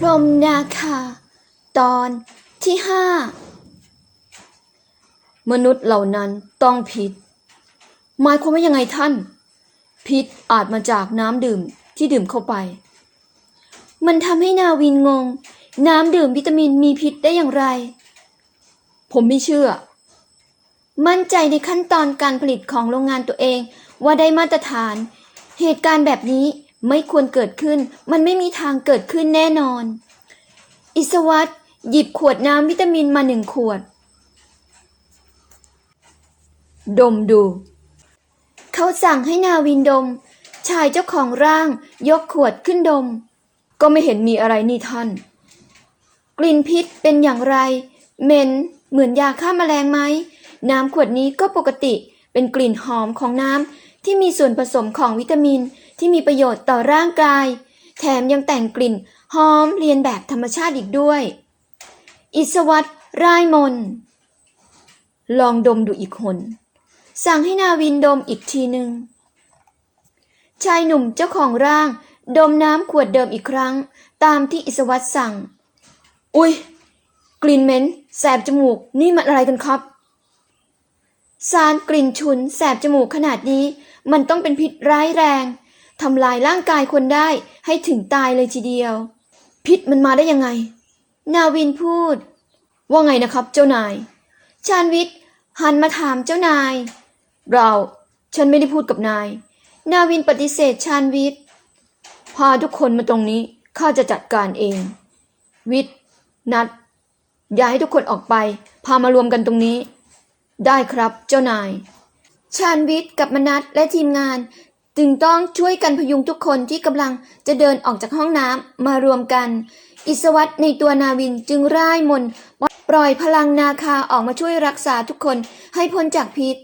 พรมนาคา ตอนที่ห้ามนุษย์เหล่านั้นต้องพิษ หมายความว่ายังไงท่าน พิษอาจมาจากน้ำดื่มที่ดื่มเข้าไป มันทำให้นาวินงง น้ำดื่มวิตามินมีพิษได้อย่างไร ผมไม่เชื่อ มั่นใจในขั้นตอนการผลิตของโรงงานตัวเองว่าได้มาตรฐาน เหตุการณ์แบบนี้ ไม่ควรเกิดขึ้น มันไม่มีทางเกิดขึ้นแน่นอน อิสวัตหยิบขวดน้ำวิตามินมาหนึ่งขวด ดมดู เขาสั่งให้นาวินดม ชายเจ้าของร่างยกขวดขึ้นดม ก็ไม่เห็นมีอะไรนี่ท่าน กลิ่นพิษเป็นอย่างไร เหม็นเหมือนยาฆ่าแมลงไหม น้ำขวดนี้ก็ปกติเป็นกลิ่นหอมของน้ำที่มีส่วนผสมของวิตามิน ที่มีประโยชน์ต่อร่างกาย แถมยังแต่งกลิ่นหอมเรียนแบบธรรมชาติอีกด้วย อิสวัตร่ายมน ลองดมดูอีกคน สั่งให้นาวินดมอีกทีหนึ่งชายหนุ่มเจ้าของร่าง ดมน้ำขวดเดิมอีกครั้ง ตามที่อิสวัตสั่ง อุ้ยกลิ่นเหม็นแสบจมูกนี่มันอะไรกันครับ สารกลิ่นฉุนแสบจมูกขนาดนี้ มันต้องเป็นพิษร้ายแรง ทำลายร่างกายคนได้ให้ถึงตายเลยทีเดียว พิษมันมาได้ยังไง นาวินพูด ว่าไงนะครับเจ้านาย ชาญวิทย์หันมาถามเจ้านาย เราฉันไม่ได้พูดกับนาย นาวินปฏิเสธชาญวิทย์พาทุกคนมาตรงนี้ข้าจะจัดการเอง วิทย์นัดย่ายให้ทุกคนออกไป พามารวมกันตรงนี้ ได้ครับเจ้านาย ชาญวิทย์กับมนัทและทีมงาน จึงต้องช่วยกันพยุงทุกคนที่กำลังจะเดินออกจากห้องน้ำมารวมกัน อิสวัตในตัวนาวินจึงร่ายมนต์ปล่อยพลังนาคาออกมาช่วยรักษาทุกคนให้พ้นจากพิษ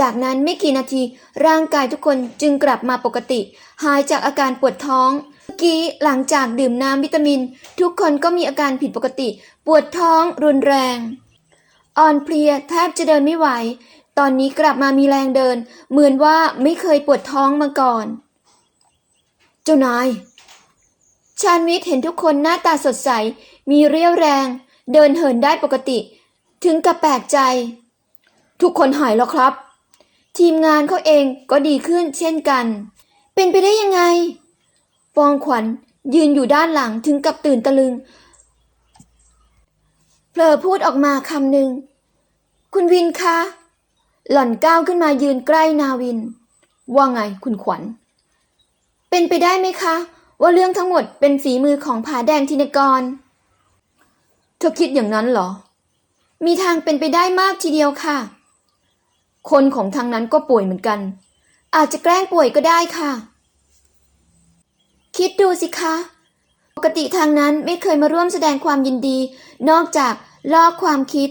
จากนั้นไม่กี่นาทีร่างกายทุกคนจึงกลับมาปกติ หายจากอาการปวดท้องเมื่อกี้หลังจากดื่มน้ำวิตามิน ทุกคนก็มีอาการผิดปกติ ปวดท้องรุนแรง อ่อนเพลียแทบจะเดินไม่ไหว ตอนนี้กลับมามีแรงเดิน เหมือนว่าไม่เคยปวดท้องมาก่อน เจ้านาย ชาญวิทย์เห็นทุกคนหน้าตาสดใส มีเรี่ยวแรง เดินเหินได้ปกติ ถึงกับแปลกใจ ทุกคนหายแล้วครับ ทีมงานเขาเองก็ดีขึ้นเช่นกัน เป็นไปได้ยังไง ปองขวัญยืนอยู่ด้านหลังถึงกับตื่นตะลึงเผลอพูดออกมาคำหนึ่ง คุณวินคะ หล่อนก้าวขึ้นมายืนใกล้นาวิน ว่าไงคุณขวัญ เป็นไปได้ไหมคะ ว่าเรื่องทั้งหมดเป็นฝีมือของผาแดงธินกร เธอคิดอย่างนั้นเหรอ มีทางเป็นไปได้มากทีเดียวค่ะ คนของทางนั้นก็ป่วยเหมือนกัน อาจจะแกล้งป่วยก็ได้ค่ะ คิดดูสิคะ ปกติทางนั้นไม่เคยมาร่วมแสดงความยินดี นอกจากลอกความคิด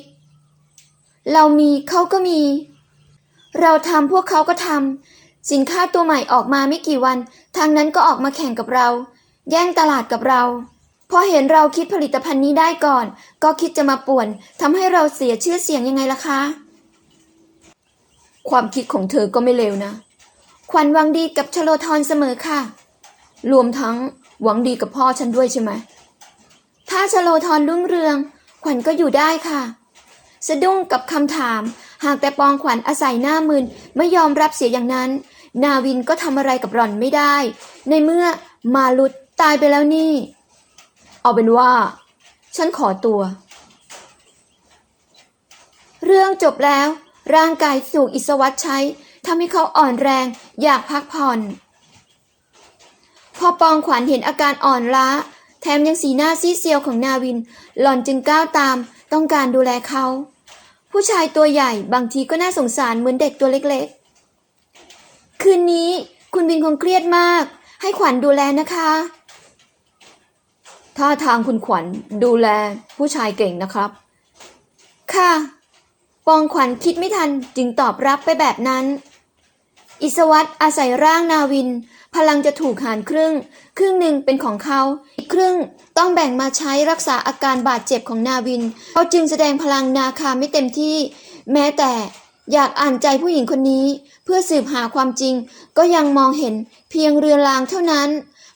เรามีเขาก็มี เราทำพวกเขาก็ทำสินค้าตัวใหม่ออกมาไม่กี่วัน ทางนั้นก็ออกมาแข่งกับเรา แย่งตลาดกับเรา พอเห็นเราคิดผลิตภัณฑ์นี้ได้ก่อน ก็คิดจะมาป่วนทำให้เราเสียชื่อเสียงยังไงล่ะคะ ความคิดของเธอก็ไม่เลวนะ ขวัญหวังดีกับชโลทรเสมอค่ะ รวมทั้งหวังดีกับพ่อฉันด้วยใช่ไหมถ้าชโลทรรุ่งเรือง ขวัญก็อยู่ได้ค่ะ สะดุ้งกับคำถาม หากแต่ปองขวัญอาศัยหน้ามึนไม่ยอมรับเสียอย่างนั้น นาวินก็ทำอะไรกับหล่อนไม่ได้ ในเมื่อมาลุดตายไปแล้วนี่ เอาเป็นว่า ฉันขอตัว เรื่องจบแล้ว ร่างกายสู่อิสวัตใช้ทำให้เขาอ่อนแรงอยากพักผ่อน พอปองขวัญเห็นอาการอ่อนล้า แถมยังสีหน้าซีเซียวของนาวิน หล่อนจึงก้าวตาม ต้องการดูแลเขา ผู้ชายตัวใหญ่บางทีก็น่าสงสารเหมือนเด็กตัวเล็กๆ คืนนี้คุณบินคงเครียดมาก ให้ขวัญดูแลนะคะ ท่าทางคุณขวัญดูแลผู้ชายเก่งนะครับ ค่ะ ปองขวัญคิดไม่ทันจึงตอบรับไปแบบนั้น อิสวัตอาศัยร่างนาวิน พลังจะถูกหารครึ่ง ครึ่งหนึ่งเป็นของเขา อีกครึ่งต้องแบ่งมาใช้รักษาอาการบาดเจ็บของนาวิน เขาจึงแสดงพลังนาคาไม่เต็มที่ แม้แต่อยากอ่านใจผู้หญิงคนนี้ เพื่อสืบหาความจริง ก็ยังมองเห็นเพียงเรือรางเท่านั้น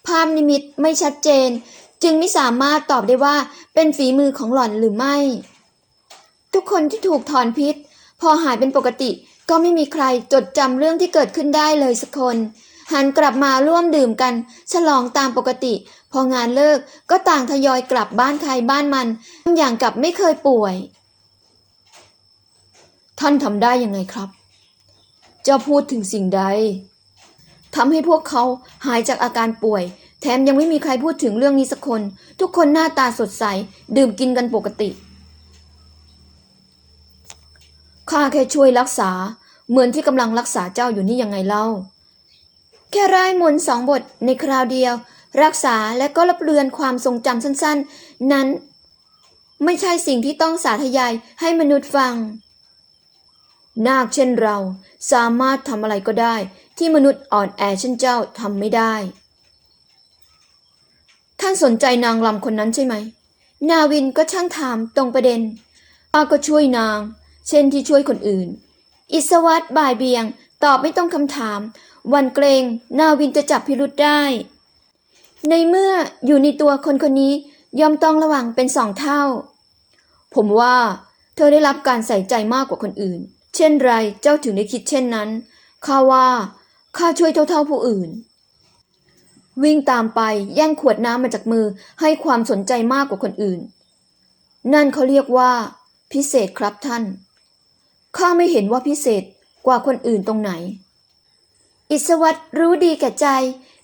ภาพนิมิตไม่ชัดเจน จึงไม่สามารถตอบได้ว่าเป็นฝีมือของหล่อนหรือไม่ ทุกคนที่ถูกถอนพิษ พอหายเป็นปกติ ก็ไม่มีใครจดจำเรื่องที่เกิดขึ้นได้เลยสักคน หันกลับมาร่วมดื่มกัน ฉลองตามปกติ พองานเลิกก็ต่างทยอยกลับบ้านใครบ้านมันอย่างกับไม่เคยป่วย ท่านทำได้ยังไงครับ เจ้าพูดถึงสิ่งใดทำให้พวกเขาหายจากอาการป่วย แถมยังไม่มีใครพูดถึงเรื่องนี้สักคน ทุกคนหน้าตาสดใส ดื่มกินกันปกติ ข้าแค่ช่วยรักษา เหมือนที่กำลังรักษาเจ้าอยู่นี่ยังไงเล่า แค่ร่ายมนต์สองบทในคราวเดียว รักษาและก็รับเลือนความทรงจำสั้นๆ นั้น ไม่ใช่สิ่งที่ต้องสาธยายให้มนุษย์ฟัง นาคเช่นเราสามารถทำอะไรก็ได้ ที่มนุษย์อ่อนแอเช่นเจ้าทำไม่ได้ ท่านสนใจนางลำคนนั้นใช่ไหม นาวินก็ช่างถามตรงประเด็นข้าก็ช่วยนาง เช่นที่ช่วยคนอื่น อิสวัตบ่ายเบียง ตอบไม่ต้องคำถาม วันเกรงนาวินจะจับพิรุษได้ ในเมื่ออยู่ในตัวคนคนนี้ย่อมต้องระวังเป็นสองเท่า ผมว่าเธอได้รับการใส่ใจมากกว่าคนอื่น เช่นไรเจ้าถึงได้คิดเช่นนั้น ข้าว่าข้าช่วยเท่าๆผู้อื่น วิ่งตามไปแย่งขวดน้ำมาจากมือให้ความสนใจมากกว่าคนอื่น นั่นเขาเรียกว่า พิเศษครับท่าน ข้าไม่เห็นว่าพิเศษกว่าคนอื่นตรงไหน อิสวัตรู้ดีแก่ใจ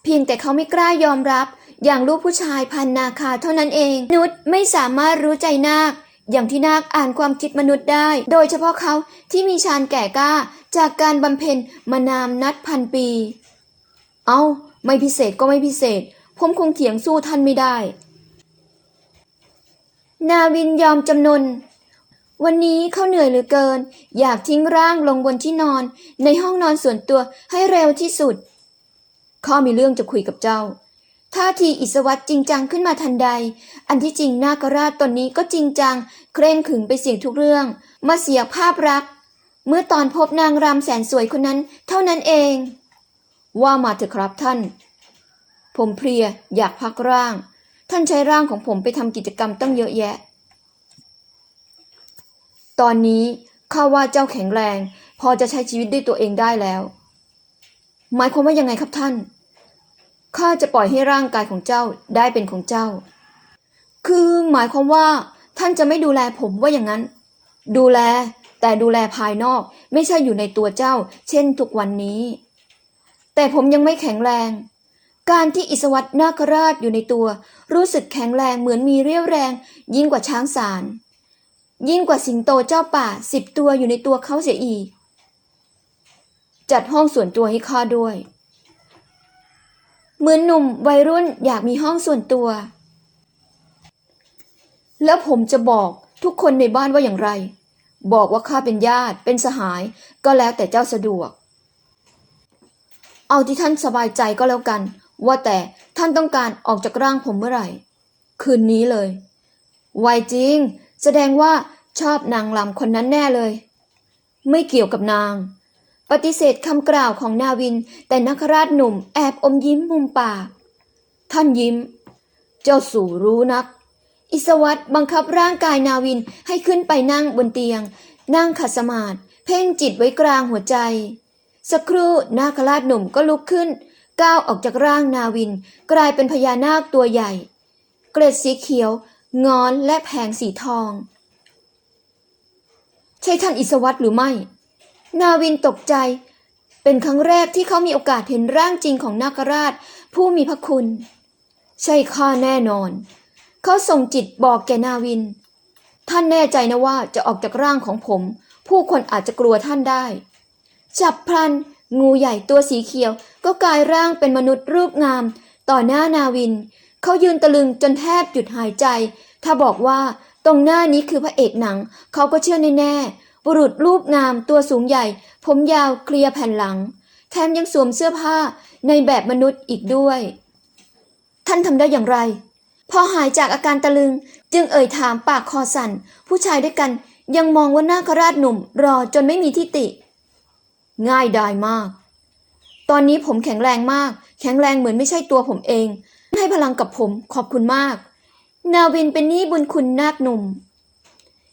เพียงแต่เขาไม่กล้ายอมรับ อย่างลูกผู้ชายพันนาคาเท่านั้นเอง นุษย์ไม่สามารถรู้ใจนาค อย่างที่นาคอ่านความคิดมนุษย์ได้ โดยเฉพาะเขาที่มีฌานแก่กล้าจากการบำเพ็ญมานามนัดพันปี เอาไม่พิเศษก็ไม่พิเศษ ผมคงเถียงสู้ท่านไม่ได้ นาวินยอมจำนน วันนี้เขาเหนื่อยเหลือเกิน อยากทิ้งร่างลงบนที่นอน ในห้องนอนส่วนตัวให้เร็วที่สุด ข้ามีเรื่องจะคุยกับเจ้า ท่าทีอิสวัตจริงจังขึ้นมาทันใด อันที่จริงนาคราชตนนี้ก็จริงจัง เคร่งขึงไปเสียงทุกเรื่อง มาเสียภาพรัก เมื่อตอนพบนางรำแสนสวยคนนั้น เท่านั้นเอง ว่ามาเถอะครับท่าน ผมเพลียอยากพักร่าง ท่านใช้ร่างของผมไปทำกิจกรรมตั้งเยอะแยะ ตอนนี้ข้าว่าเจ้าแข็งแรง พอจะใช้ชีวิตด้วยตัวเองได้แล้ว หมายความว่ายังไงครับท่านข้าจะปล่อยให้ร่างกายของเจ้าได้เป็นของเจ้า คือหมายความว่า ท่านจะไม่ดูแลผมว่าอย่างนั้น ดูแลแต่ดูแลภายนอกไม่ใช่อยู่ในตัวเจ้า เช่นทุกวันนี้ แต่ผมยังไม่แข็งแรง การที่อิสวัตนาคราชอยู่ในตัว รู้สึกแข็งแรงเหมือนมีเรี่ยวแรง ยิ่งกว่าช้างสาร ยิ่งกว่าสิงโตเจ้าป่าสิบตัวอยู่ในตัวเขาเสียอีก จัดห้องส่วนตัวให้ข้าด้วย เหมือนหนุ่มวัยรุ่นอยากมีห้องส่วนตัว แล้วผมจะบอกทุกคนในบ้านว่าอย่างไร บอกว่าข้าเป็นญาติเป็นสหายก็แล้วแต่เจ้าสะดวก เอาที่ท่านสบายใจก็แล้วกัน ว่าแต่ท่านต้องการออกจากร่างผมเมื่อไหร่ คืนนี้เลย ไวจริง แสดงว่า ชอบนางลำคนนั้นแน่เลย ไม่เกี่ยวกับนาง ปฏิเสธคำกล่าวของนาวิน แต่นักราชหนุ่มแอบอมยิ้มมุมปาก ท่านยิ้ม เจ้าสู่รู้นัก อิสวัตบังคับร่างกายนาวินให้ขึ้นไปนั่งบนเตียง นั่งขัดสมาธิเพ่งจิตไว้กลางหัวใจ สักครู่นาคราชหนุ่มก็ลุกขึ้น ก้าวออกจากร่างนาวิน กลายเป็นพญานาคตัวใหญ่ เกล็ดสีเขียวงอนและแผงสีทอง ใช่ท่านอิสวัตหรือไม่ นาวินตกใจ เป็นครั้งแรกที่เขามีโอกาสเห็นร่างจริงของนาคราช ผู้มีพระคุณ ใช่ข้าแน่นอน เขาส่งจิตบอกแกนาวิน ท่านแน่ใจนะว่าจะออกจากร่างของผม ผู้คนอาจจะกลัวท่านได้ จับพลัน งูใหญ่ตัวสีเขียวก็กลายร่างเป็นมนุษย์รูปงาม ต่อหน้านาวิน เขายืนตะลึงจนแทบหยุดหายใจ ถ้าบอกว่า ตรงหน้านี้คือพระเอกหนัง เขาก็เชื่อแน่ๆบุรุษรูปงามตัวสูงใหญ่ ผมยาวเคลียร์แผ่นหลัง แถมยังสวมเสื้อผ้าในแบบมนุษย์อีกด้วย ท่านทำได้อย่างไร พอหายจากอาการตะลึง จึงเอ่ยถามปากคอสั่น ผู้ชายด้วยกันยังมองว่าหน้าคราชหนุ่ม รอจนไม่มีที่ติ ง่ายดายมาก ตอนนี้ผมแข็งแรงมาก แข็งแรงเหมือนไม่ใช่ตัวผมเอง ให้พลังกับผมขอบคุณมาก นาวินเป็นหนี้บุญคุณนาคหนุ่ม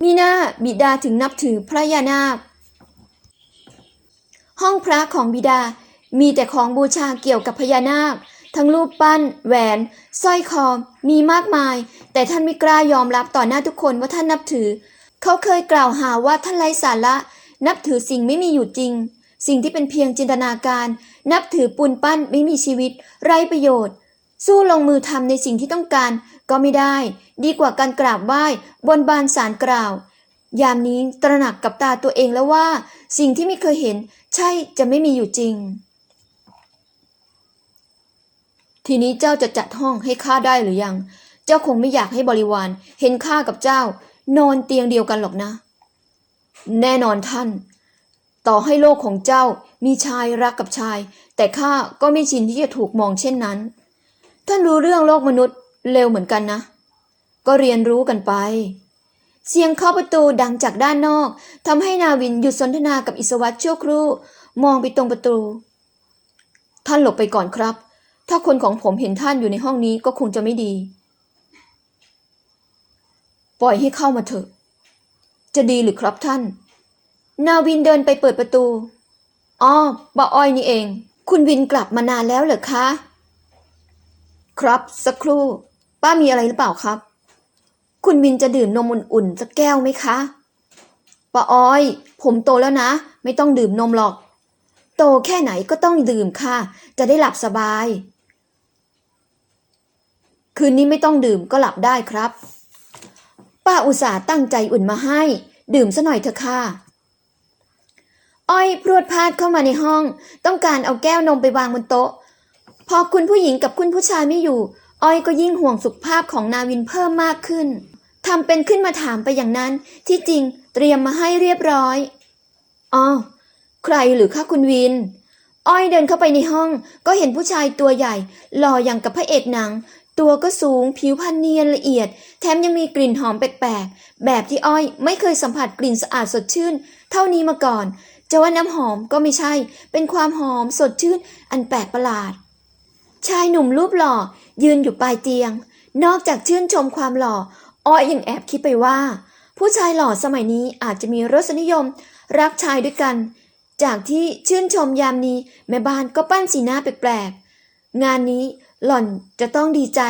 มีหน้าบิดาถึงนับถือพระยานาค ห้องพระของบิดามีแต่ของบูชาเกี่ยวกับพญานาค ทั้งรูปปั้น แหวนสร้อยคอมีมากมาย แต่ท่านไม่กล้ายอมรับต่อหน้าทุกคนว่าท่านนับถือ เขาเคยกล่าวหาว่าท่านไร้สาระ นับถือสิ่งไม่มีอยู่จริง สิ่งที่เป็นเพียงจินตนาการ นับถือปูนปั้นไม่มีชีวิต ไร้ประโยชน์ สู้ลงมือทำในสิ่งที่ต้องการก็ไม่ได้ ดีกว่าการกราบไหว้บนบานสารกล่าว ยามนี้ตระหนักกับตาตัวเองแล้วว่า สิ่งที่ไม่เคยเห็น ใช่จะไม่มีอยู่จริง ทีนี้เจ้าจะจัดห้องให้ข้าได้หรือยัง เจ้าคงไม่อยากให้บริวาร เห็นข้ากับเจ้า นอนเตียงเดียวกันหรอกนะ แน่นอนท่าน ต่อให้โลกของเจ้ามีชายรักกับชาย แต่ข้าก็ไม่ชินที่จะถูกมองเช่นนั้น ท่านรู้เรื่องโลกมนุษย์เร็วเหมือนกันนะ ก็เรียนรู้กันไป เสียงเคาะประตูดังจากด้านนอกทำให้นาวินหยุดสนทนากับอิสวัตชั่วครู่ มองไปตรงประตู ท่านหลบไปก่อนครับ ถ้าคนของผมเห็นท่านอยู่ในห้องนี้ก็คงจะไม่ดี ปล่อยให้เข้ามาเถอะ จะดีหรือครับท่าน นาวินเดินไปเปิดประตูอ๋อป้าอ้อยนี่เอง คุณวินกลับมานานแล้วเหรอคะ ครับ สักครู่ ป้ามีอะไรหรือเปล่าครับ คุณวินจะดื่มนมอุ่นๆสักแก้วไหมคะป้าอ้อย ผมโตแล้วนะ ไม่ต้องดื่มนมหรอก โตแค่ไหนก็ต้องดื่มค่ะ จะได้หลับสบาย คืนนี้ไม่ต้องดื่มก็หลับได้ครับ ป้าอุตส่าห์ตั้งใจอุ่นมาให้ ดื่มซะหน่อยเถอะค่ะอ้อยพรวดพลาดเข้ามาในห้อง ต้องการเอาแก้วนมไปวางบนโต๊ะ พอคุณผู้หญิงกับคุณผู้ชายไม่อยู่ อ้อยก็ยิ่งห่วงสุขภาพของนาวินเพิ่มมากขึ้นทำเป็นขึ้นมาถามไปอย่างนั้น ที่จริงเตรียมมาให้เรียบร้อยอ๋อใครหรือคะคุณวิน อ้อยเดินเข้าไปในห้อง ก็เห็นผู้ชายตัวใหญ่ หล่ออย่างกับพระเอกหนัง ตัวก็สูงผิวพรรณเนียนละเอียด แถมยังมีกลิ่นหอมแปลกๆ แบบที่อ้อยไม่เคยสัมผัสกลิ่นสะอาดสดชื่น เท่านี้มาก่อน จะว่าน้ำหอมก็ไม่ใช่ เป็นความหอมสดชื่นอันแปลกประหลาด ชายหนุ่มรูปหล่อ ยืนอยู่ปลายเตียง นอกจากชื่นชมความหล่อ อ้อยยังแอบคิดไปว่า ผู้ชายหล่อสมัยนี้อาจจะมีรสนิยม รักชายด้วยกัน จากที่ชื่นชมยามนี้แม่บ้านก็ปั้นสีหน้าแปลกๆ งานนี้หล่อนจะต้องดีใจ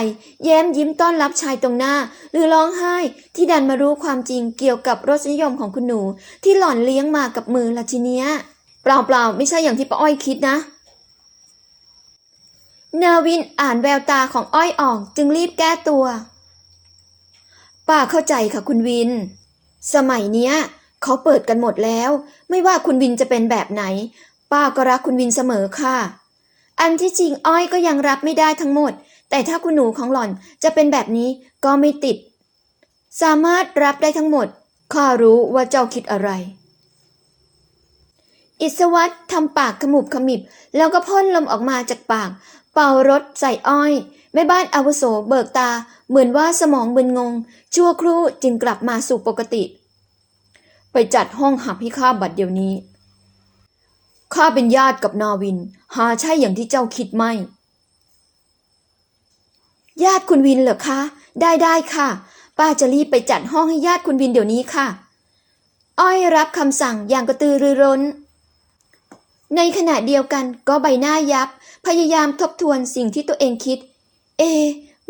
แย้มยิ้มต้อนรับชายตรงหน้า หรือร้องไห้ที่ดันมารู้ความจริงเกี่ยวกับรสนิยมของคุณหนู ที่หล่อนเลี้ยงมากับมือละทีเนี้ยเปล่าๆไม่ใช่อย่างที่ป้าอ้อยคิดนะ นาวินอ่านแววตาของอ้อยอ่อกจึงรีบแก้ตัว ป้าเข้าใจค่ะคุณวิน สมัยเนี้ย เขาเปิดกันหมดแล้ว ไม่ว่าคุณวินจะเป็นแบบไหน ป้าก็รักคุณวินเสมอค่ะ อันที่จริงอ้อยก็ยังรับไม่ได้ทั้งหมด แต่ถ้าคุณหนูของหล่อนจะเป็นแบบนี้ก็ไม่ติด สามารถรับได้ทั้งหมด ข้ารู้ว่าเจ้าคิดอะไรอิสวัตทำปากขมุบขมิบ แล้วก็พ่นลมออกมาจากปาก เป่ารถใส่อ้อย แม่บ้านอาวุโสเบิกตา เหมือนว่าสมองมึนงง ชั่วครู่จึงกลับมาสู่ปกติ ไปจัดห้องหับให้ข้าบัดเดี๋ยวนี้ ข้าเป็นญาติกับนาวิน หาใช่อย่างที่เจ้าคิดไหมญาติคุณวินเหรอคะ ได้ได้ค่ะ ป้าจะรีบไปจัดห้องให้ญาติคุณวินเดี๋ยวนี้ค่ะ อ้อยรับคำสั่งอย่างกระตือรือร้น ในขณะเดียวกันก็ใบหน้ายับ พยายามทบทวนสิ่งที่ตัวเองคิด เอ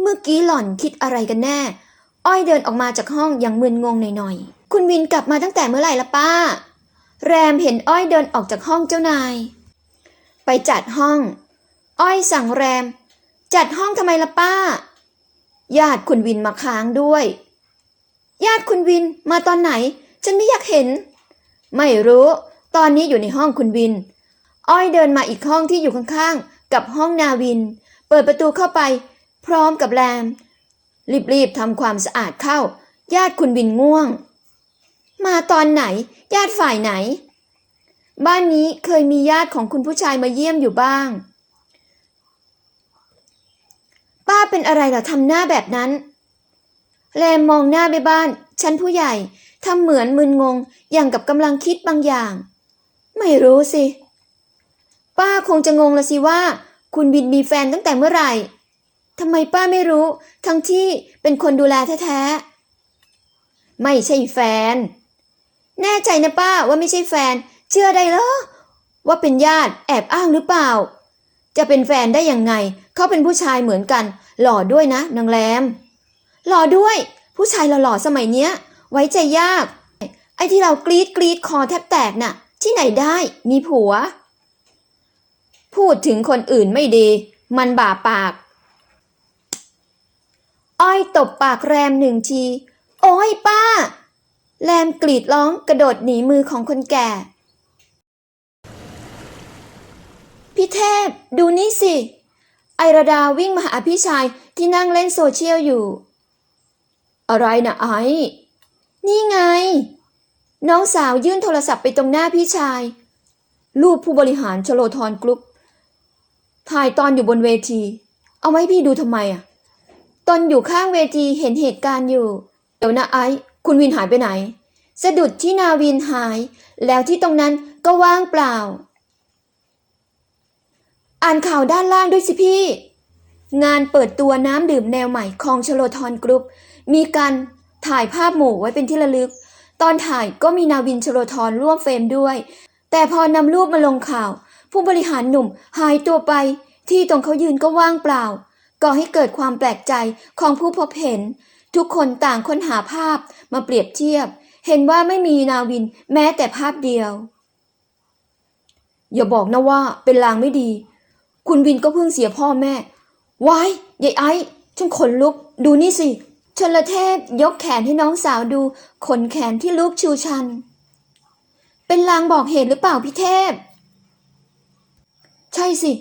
เมื่อกี้หล่อนคิดอะไรกันแน่ อ้อยเดินออกมาจากห้องอย่างมึนงงหน่อยๆ คุณวินกลับมาตั้งแต่เมื่อไหร่ละป้า แรมเห็นอ้อยเดินออกจากห้องเจ้านาย ไปจัดห้อง อ้อยสั่งแรม จัดห้องทำไมละป้า ญาติคุณวินมาค้างด้วย ญาติคุณวินมาตอนไหน ฉันไม่อยากเห็น ไม่รู้ ตอนนี้อยู่ในห้องคุณวิน อ้อยเดินมาอีกห้องที่อยู่ข้างๆ กับห้องนาวิน เปิดประตูเข้าไป พร้อมกับแรม รีบๆทำความสะอาดเข้า ญาติคุณวินง่วง มาตอนไหน ญาติฝ่ายไหน บ้านนี้เคยมีญาติของคุณผู้ชายมาเยี่ยมอยู่บ้าง ป้าเป็นอะไรหรอทำหน้าแบบนั้น แรมมองหน้าแม่บ้าน ฉันผู้ใหญ่ทำเหมือนมึนงงอย่างกับกำลังคิดบางอย่าง ไม่รู้สิ ป้าคงจะงงละสิว่า คุณวินมีแฟนตั้งแต่เมื่อไหร่ทำไมป้าไม่รู้ ทั้งที่เป็นคนดูแลแท้ๆ ไม่ใช่แฟน แน่ใจนะป้าว่าไม่ใช่แฟน เชื่อได้เหรอ ว่าเป็นญาติแอบอ้างหรือเปล่า จะเป็นแฟนได้ยังไง เขาเป็นผู้ชายเหมือนกัน หล่อด้วยนะนางแรม หล่อด้วย ผู้ชายหล่อๆสมัยเนี้ย ไว้ใจยาก ไอ้ที่เรากรีดกรีดคอแทบแตกน่ะ ที่ไหนได้มีผัว พูดถึงคนอื่นไม่ดี มันบาปาก อ้อยตบปากแรมหนึ่งที โอ้ยป้า แรมกรีดร้องกระโดดหนีมือของคนแก่ พี่เทพ ดูนี่สิ ไอราดาวิ่งมาหาพี่ชายที่นั่งเล่นโซเชียลอยู่ อะไรนะไอ นี่ไง น้องสาวยื่นโทรศัพท์ไปตรงหน้าพี่ชาย รูปผู้บริหารชโลทอนกรุ๊ป ถ่ายตอนอยู่บนเวที เอาไว้ให้พี่ดูทำไมอะ ตอนอยู่ข้างเวทีเห็นเหตุการณ์อยู่ เดี๋ยวนะไอซ์คุณวินหายไปไหน สะดุดที่นาวินหาย แล้วที่ตรงนั้นก็ว่างเปล่า อ่านข่าวด้านล่างด้วยสิพี่ งานเปิดตัวน้ำดื่มแนวใหม่ของชโลทอนกรุ๊ป มีการถ่ายภาพหมู่ไว้เป็นที่ระลึก ตอนถ่ายก็มีนาวินชโลทอนร่วมเฟรมด้วย แต่พอนำรูปมาลงข่าว ผู้บริหารหนุ่มหายตัวไป ที่ตรงเขายืนก็ว่างเปล่า ก่อให้เกิดความแปลกใจของผู้พบเห็น ทุกคนต่างค้นหาภาพมาเปรียบเทียบ เห็นว่าไม่มีนาวินแม้แต่ภาพเดียว อย่าบอกนะว่าเป็นลางไม่ดี คุณวินก็เพิ่งเสียพ่อแม่วายยายไอ้ฉันขนลุก ดูนี่สิชนละเทพยกแขนให้น้องสาวดู ขนแขนที่ลูกชูชัน เป็นลางบอกเหตุหรือเปล่าพี่เทพ ใช่สิ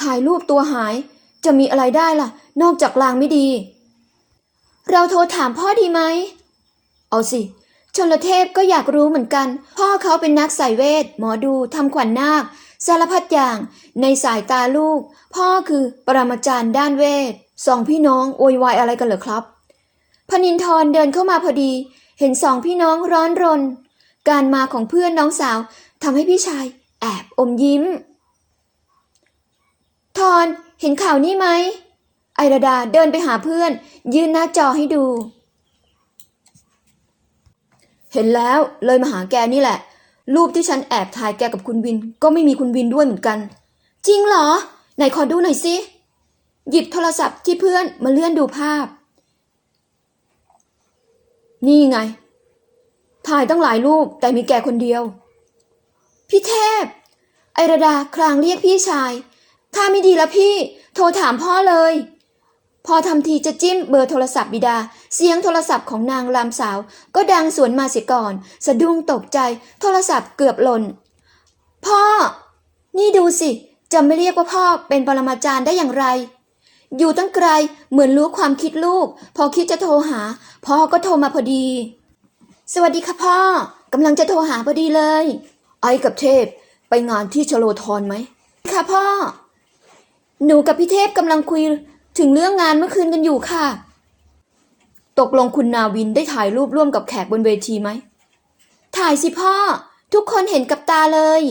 ถ่ายรูปตัวหาย จะมีอะไรได้ล่ะ นอกจากลางไม่ดี เราโทรถามพ่อดีไหม เอาสิ ชนลเทพก็อยากรู้เหมือนกัน พ่อเขาเป็นนักสายเวท หมอดูทำขวัญนาค สารพัดอย่าง ในสายตาลูก พ่อคือปรมาจารย์ด้านเวท สองพี่น้องโวยวายอะไรกันเหรอครับพนินทรเดินเข้ามาพอดี เห็นสองพี่น้องร้อนรน การมาของเพื่อนน้องสาวทำให้พี่ชายแอบอมยิ้ม ทอนเห็นข่าวนี้ไหม ไอราดาเดินไปหาเพื่อน ยื่นหน้าจอให้ดู เห็นแล้วเลยมาหาแกนี่แหละ รูปที่ฉันแอบถ่ายแกกับคุณวิน ก็ไม่มีคุณวินด้วยเหมือนกัน จริงเหรอ ไหนขอดูหน่อยสิ หยิบโทรศัพท์ที่เพื่อนมาเลื่อนดูภาพ นี่ไง ถ่ายตั้งหลายรูปแต่มีแกคนเดียว พี่เทพ ไอราดาคลางเรียกพี่ชาย ถ้าไม่ดีแล้วพี่ โทรถามพ่อเลย พอทำทีจะจิ้มเบอร์โทรศัพท์บิดา เสียงโทรศัพท์ของนางรามสาว ก็ดังสวนมาเสียก่อน สะดุ้งตกใจ โทรศัพท์เกือบหล่น พ่อ นี่ดูสิ จะไม่เรียกว่าพ่อเป็นปรมาจารย์ได้อย่างไร อยู่ตั้งไกลเหมือนรู้ความคิดลูก พอคิดจะโทรหา พ่อก็โทรมาพอดี สวัสดีค่ะพ่อกำลังจะโทรหาพอดีเลย ไอ้กับเทพไปงานที่ชโลทอนไหมค่ะพ่อ หนูกับพี่เทพกำลังคุยถึงเรื่องงานเมื่อคืนกันอยู่ค่ะ ตกลงคุณนาวินได้ถ่ายรูปร่วมกับแขกบนเวทีไหม ถ่ายสิพ่อ ทุกคนเห็นกับตาเลย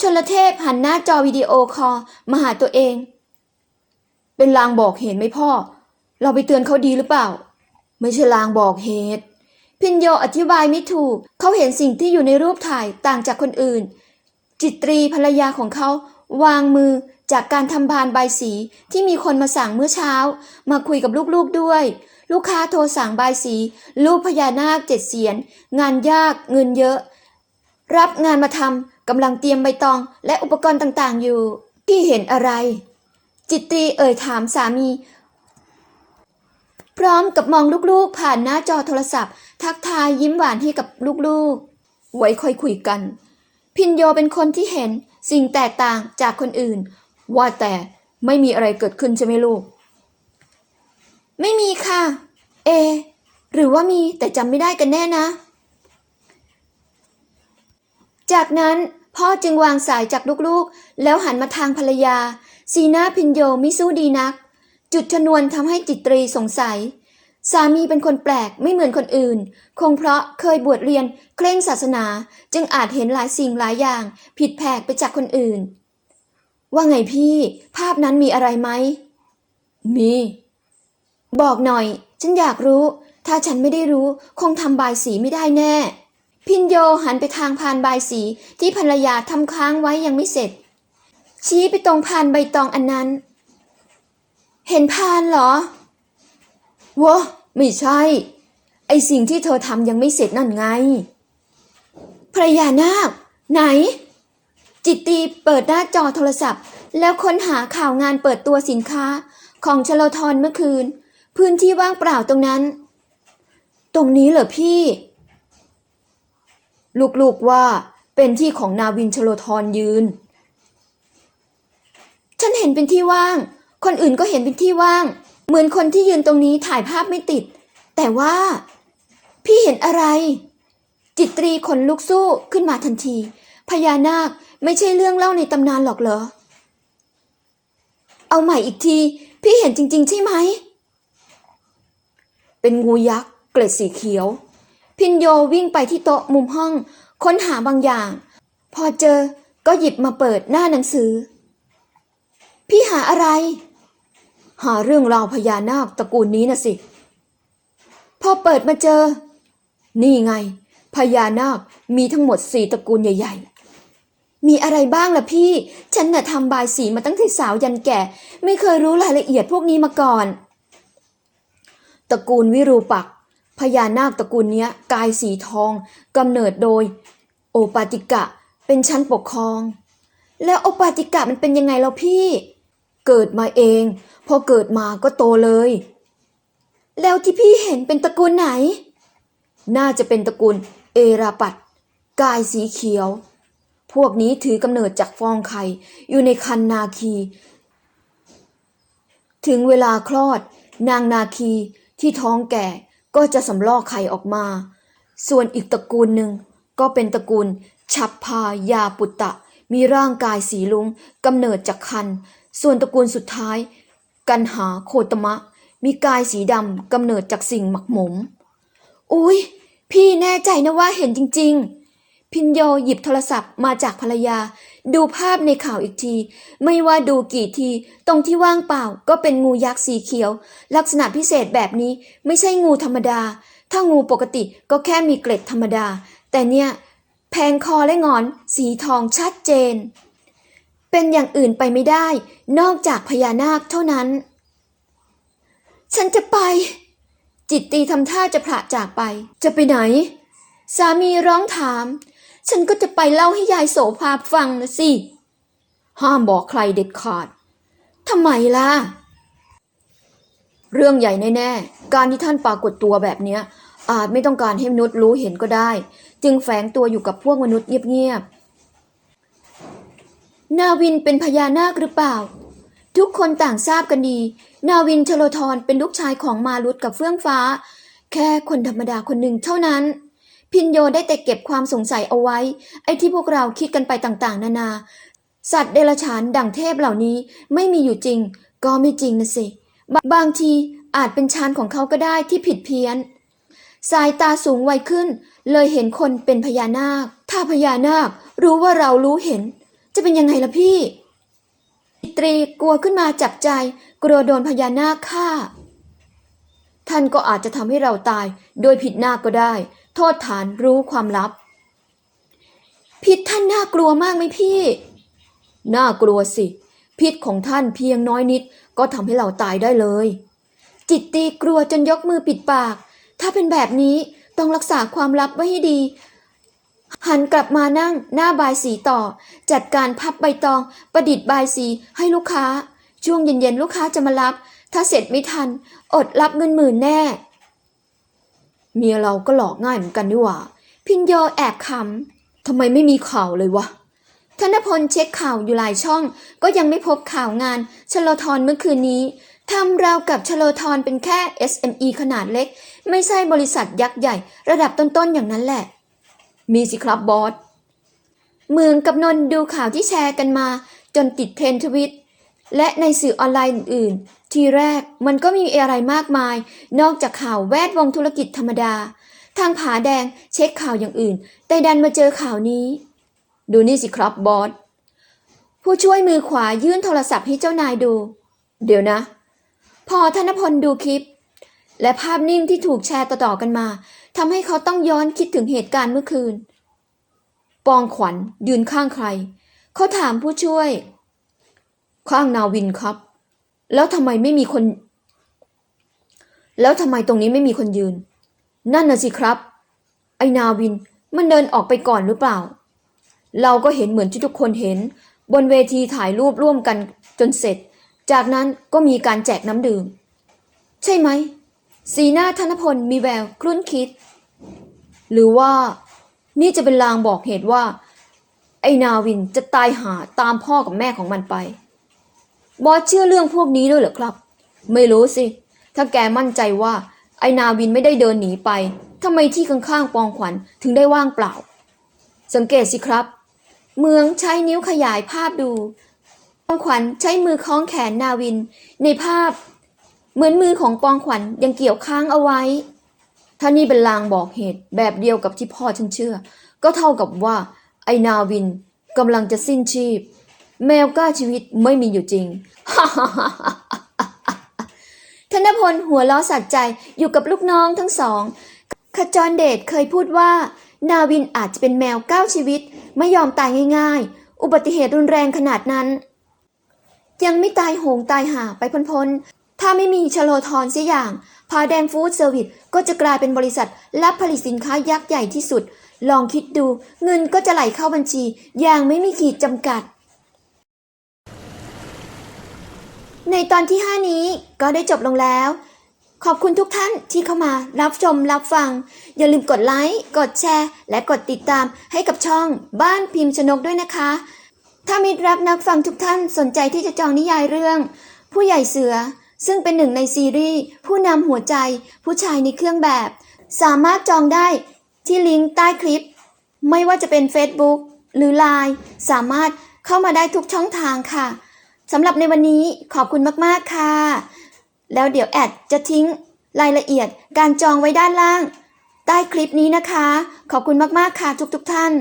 ชนละเทพหันหน้าจอวิดีโอคอลมาหาตัวเอง เป็นลางบอกเหตุไหมพ่อ เราไปเตือนเขาดีหรือเปล่า ไม่ใช่ลางบอกเหตุ พินโยอธิบายไม่ถูก เขาเห็นสิ่งที่อยู่ในรูปถ่ายต่างจากคนอื่น จิตรีภรรยาของเขาวางมือ จากการทำพานใบสีที่มีคนมาสั่งเมื่อเช้า มาคุยกับลูกๆด้วย ลูกค้าโทรสั่งใบสี รูปพญานาคเจ็ดเสียน งานยากเงินเยอะ รับงานมาทำกำลังเตรียมใบตองและอุปกรณ์ต่างๆอยู่ พี่เห็นอะไร จิตรีเอ่ยถามสามี พร้อมกับมองลูกๆ ผ่านหน้าจอโทรศัพท์ ทักทายยิ้มหวานให้กับลูกๆ ไว้ค่อยคุยกัน พินโยเป็นคนที่เห็นสิ่งแตกต่างจากคนอื่น ว่าแต่ไม่มีอะไรเกิดขึ้นใช่ไหมลูก ไม่มีค่ะ เอ หรือว่ามีแต่จำไม่ได้กันแน่นะ จากนั้นพ่อจึงวางสายจากลูกๆ แล้วหันมาทางภรรยา สีหน้าพินโยม่สู้ดีนัก จุดชนวนทำให้จิตรีสงสัย สามีเป็นคนแปลกไม่เหมือนคนอื่น คงเพราะเคยบวชเรียนเคร่งศาสนา จึงอาจเห็นหลายสิ่งหลายอย่าง ผิดแผกไปจากคนอื่น ว่าไงพี่ ภาพนั้นมีอะไรไหม มี บอกหน่อย ฉันอยากรู้ ถ้าฉันไม่ได้รู้ คงทำบายสีไม่ได้แน่ พินโยหันไปทางพานบายสีที่ภรรยาทำค้างไว้ยังไม่เสร็จ ชี้ไปตรงพานใบตองอันนั้น เห็นพานเหรอวะไม่ใช่ ไอสิ่งที่เธอทำยังไม่เสร็จนั่นไงภรรยานาค ไหน จิตตีเปิดหน้าจอโทรศัพท์ แล้วค้นหาข่าวงานเปิดตัวสินค้าของชโลทรเมื่อคืน พื้นที่ว่างเปล่าตรงนั้น ตรงนี้เหรอพี่ ลูกๆว่าเป็นที่ของนาวินชโลทรยืน ฉันเห็นเป็นที่ว่าง คนอื่นก็เห็นเป็นที่ว่าง เหมือนคนที่ยืนตรงนี้ถ่ายภาพไม่ติด แต่ว่า พี่เห็นอะไร จิตรีขนลุกสู้ขึ้นมาทันที พญานาค ไม่ใช่เรื่องเล่าในตำนานหรอกเหรอ เอาใหม่อีกที พี่เห็นจริง ๆ ใช่ไหม เป็นงูยักษ์เกล็ดสีเขียว พินโยวิ่งไปที่โต๊ะมุมห้อง ค้นหาบางอย่าง พอเจอก็หยิบมาเปิดหน้าหนังสือ พี่หาอะไร หาเรื่องราวพญานาคตระกูลนี้นะสิ พอเปิดมาเจอ นี่ไงพญานาคมีทั้งหมดสี่ตระกูลใหญ่ ๆ มีอะไรบ้างล่ะพี่ ฉันน่ะทำบายสีมาตั้งแต่สาวยันแก่ ไม่เคยรู้รายละเอียดพวกนี้มาก่อน ตระกูลวิรูปัก พญานาคตระกูลเนี้ย กายสีทองกำเนิดโดย โอปาติกะ เป็นชั้นปกครอง แล้วโอปาติกะมันเป็นยังไงเราพี่ เกิดมาเอง พอเกิดมาก็โตเลย แล้วที่พี่เห็นเป็นตระกูลไหน น่าจะเป็นตระกูลเอราปัดกายสีเขียว พวกนี้ถือกำเนิดจากฟองไข่อยู่ในคันนาคี ถึงเวลาคลอด นางนาคีที่ท้องแก่ก็จะสำลอกไข่ออกมา ส่วนอีกตระกูลหนึ่งก็เป็นตระกูลฉับพายาปุตตะ มีร่างกายสีลุงกำเนิดจากคัน ส่วนตระกูลสุดท้าย กันหาโคตมะ มีกายสีดำกำเนิดจากสิ่งหมักหมม อุ๊ยพี่แน่ใจนะว่าเห็นจริง ๆ พินโยหยิบโทรศัพท์มาจากภรรยา ดูภาพในข่าวอีกที ไม่ว่าดูกี่ที ตรงที่ว่างเปล่าก็เป็นงูยักษ์สีเขียว ลักษณะพิเศษแบบนี้ไม่ใช่งูธรรมดา ถ้างูปกติก็แค่มีเกล็ดธรรมดา แต่เนี่ยแพงคอและงอนสีทองชัดเจน เป็นอย่างอื่นไปไม่ได้ นอกจากพญานาคเท่านั้น ฉันจะไป จิตตีทำท่าจะพระจากไป จะไปไหน สามีร้องถาม ฉันก็จะไปเล่าให้ยายโสภาฟังนะสิ ห้ามบอกใครเด็ดขาดทำไมล่ะ เรื่องใหญ่แน่ๆ การที่ท่านปรากฏตัวแบบเนี้ย อาจไม่ต้องการให้มนุษย์รู้เห็นก็ได้ จึงแฝงตัวอยู่กับพวกมนุษย์เงียบๆ นาวินเป็นพญานาคหรือเปล่า ทุกคนต่างทราบกันดี นาวินชโลธรเป็นลูกชายของมารุตกับเฟื่องฟ้า แค่คนธรรมดาคนหนึ่งเท่านั้น พินโยได้แต่เก็บความสงสัยเอาไว้ ไอ้ที่พวกเราคิดกันไปต่างๆ นานา สัตว์เดรัจฉานดั่งเทพเหล่านี้ไม่มีอยู่จริง ก็ไม่จริงนะสิ บางบางทีอาจเป็นฌานของเขาก็ได้ที่ผิดเพี้ยน สายตาสูงไวขึ้น เลยเห็นคนเป็นพญานาค ถ้าพญานาครู้ว่าเรารู้เห็น จะเป็นยังไงล่ะพี่ ตรีกลัวขึ้นมาจับใจ กลัวโดนพญานาคฆ่า ท่านก็อาจจะทำให้เราตายโดยผิดหน้าก็ได้ โทษฐานรู้ความลับ พิษท่านน่ากลัวมากไหมพี่ น่ากลัวสิ พิษของท่านเพียงน้อยนิด ก็ทำให้เราตายได้เลย จิตตีกลัวจนยกมือปิดปาก ถ้าเป็นแบบนี้ต้องรักษาความลับไว้ให้ดี หันกลับมานั่งหน้าบายสีต่อ จัดการพับใบตอง ประดิษฐ์บายสีให้ลูกค้า ช่วงเย็นๆลูกค้าจะมารับ ถ้าเสร็จไม่ทัน อดรับเงินหมื่นแน่ เมียเราก็หลอกง่ายเหมือนกันนี่หว่า พินโยแอบขำทำไมไม่มีข่าวเลยวะธนพลเช็คข่าวอยู่หลายช่อง ก็ยังไม่พบข่าวงานชโลทรเมื่อคืนนี้ทำราวกับชโลทรเป็นแค่ SME ขนาดเล็ก ไม่ใช่บริษัทยักษ์ใหญ่ ระดับต้นๆอย่างนั้นแหละ มีสิครับบอสเมืองกับนนดูข่าวที่แชร์กันมา จนติดเทรนทวิต และในสื่อออนไลน์อื่น ทีแรกมันก็มีอะไรมากมาย นอกจากข่าวแวดวงธุรกิจธรรมดา ทางผาแดงเช็คข่าวอย่างอื่น แต่ดันมาเจอข่าวนี้ ดูนี่สิครับบอสผู้ช่วยมือขวายื่นโทรศัพท์ให้เจ้านายดู เดี๋ยวนะ พอธนพลดูคลิป และภาพนิ่งที่ถูกแชร์ต่อๆกันมาทำให้เขาต้องย้อนคิดถึงเหตุการณ์เมื่อคืน ปองขวัญยืนข้างใคร เขาถามผู้ช่วย ข้างนาวินครับ แล้วทำไมไม่มีคน แล้วทำไมตรงนี้ไม่มีคนยืน นั่นน่ะสิครับ ไอนาวินมันเดินออกไปก่อนหรือเปล่า เราก็เห็นเหมือนที่ทุกคนเห็น บนเวทีถ่ายรูปร่วมกันจนเสร็จ จากนั้นก็มีการแจกน้ำดื่ม ใช่ไหม สีหน้าธนพลมีแววคลุ้นคิด หรือว่า นี่จะเป็นลางบอกเหตุว่า ไอนาวินจะตายหาตามพ่อกับแม่ของมันไป บอสเชื่อเรื่องพวกนี้ด้วยเหรอครับ ไม่รู้สิ ถ้าแกมั่นใจว่าไอนาวินไม่ได้เดินหนีไปทำไมที่ข้างๆปองขวัญถึงได้ว่างเปล่า สังเกตสิครับ เมืองใช้นิ้วขยายภาพดู ปองขวัญใช้มือคล้องแขนนาวิน ในภาพ เหมือนมือของปองขวัญยังเกี่ยวค้างเอาไว้ ถ้านี่เป็นลางบอกเหตุแบบเดียวกับที่พ่อฉันเชื่อ ก็เท่ากับว่าไอนาวินกำลังจะสิ้นชีพ แมวกล้าชีวิตไม่มีอยู่จริง ธนพลหัวล้อสัดใจอยู่กับลูกน้องทั้งสอง ขจรเดชเคยพูดว่า นาวินอาจจะเป็นแมวก้าชีวิต ไม่ยอมตายง่าย ๆ อุบัติเหตุรุนแรงขนาดนั้น ยังไม่ตายโหงตายหาไปพ้นๆ ถ้าไม่มีชโลทอนเสียอย่าง พาแดงฟู้ดเซอร์วิสก็จะกลายเป็นบริษัทรับผลิตสินค้ายักษ์ใหญ่ที่สุด ลองคิดดู เงินก็จะไหลเข้าบัญชีอย่างไม่มีขีดจำกัด ในตอนที่ 5 นี้ก็ได้จบลงแล้ว ขอบคุณทุกท่านที่เข้ามารับชมรับฟัง อย่าลืมกดไลค์ กดแชร์ และกดติดตามให้กับช่องบ้านพิมพ์ชนกด้วยนะคะ ถ้ามิตรรับนักฟังทุกท่านสนใจที่จะจองนิยายเรื่อง ผู้ใหญ่เสือ ซึ่งเป็นหนึ่งในซีรีส์ผู้นำหัวใจ ผู้ชายในเครื่องแบบ สามารถจองได้ที่ลิงก์ใต้คลิป ไม่ว่าจะเป็น Facebook หรือ Line สามารถเข้ามาได้ทุกช่องทางค่ะ สำหรับในวันนี้ขอบคุณมากๆค่ะ แล้วเดี๋ยวแอดจะทิ้งรายละเอียดการจองไว้ด้านล่าง ใต้คลิปนี้นะคะ ขอบคุณมากๆค่ะทุกๆทท่าน